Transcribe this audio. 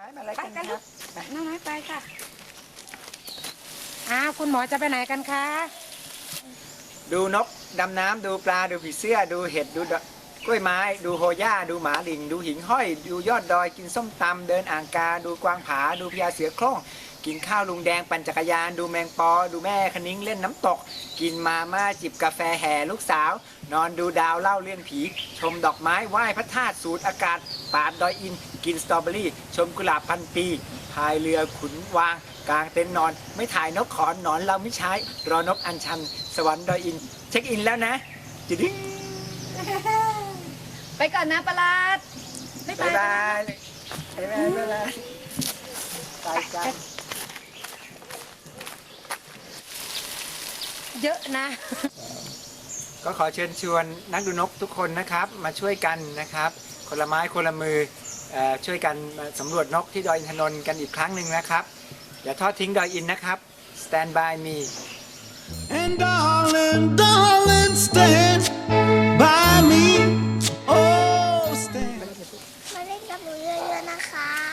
ม้มาอะไรไปกันกันคลูรับกน้องน้อยไปค่ะอ้าวคุณหมอจะไปไหนกันคะ ดูนกดำน้ำดูปลาดูผีเสื้อดูเห็ดดูดอกกล้วยไม้ ดูโฮย่าดูหมาลิง ดูหิ่งห้อย ดูยอดดอยกินส้มตำเดินอ่างกา ดูกวางผา ดูพญาเสือโคร่ง กินข้าวลุงแดงปั่นจักรยาน ดูแมงปอ ดูแม่คณิ้งเล่นน้ำตก กินมาม่าจิบกาแฟแห่ลูกสาว นอนดูดาวเล่าเรื่องผี ชมดอกไม้ไหว้พระธาตุสูดอากาศปาดดอยอิน กินสตรอเบอรี่ ชมกุหลาบพันปีพายเรือขุนวาง กลางเต็นท์นอน ไม่ถ่ายนกขอนหนอนเราไม่ใช้รอนกอัญชัน สวรรค์ดอยอิน เช็คอินแล้วนะจิดิ้งไปก่อนนะประหลาดบ๊ายบ๊ายบาบายยบ๊ายบายบ๊ายบายไปกัน เยอะนะ ก็ขอเชิญชวนนักดูนกทุกคนนะครับ มาช่วยกันนะครับ คนละไม้คนละมือเอ่อช่วยกันมาสำรวจนกที่ดอยอินทนนท์กันอีกครั้งหนึ่งนะครับ อย่าทอดทิ้งดอยอินนะครับ stand by me And darling, darling, stand by me. Oh, stand. มาเล่นกับหนูเยอะๆนะคะ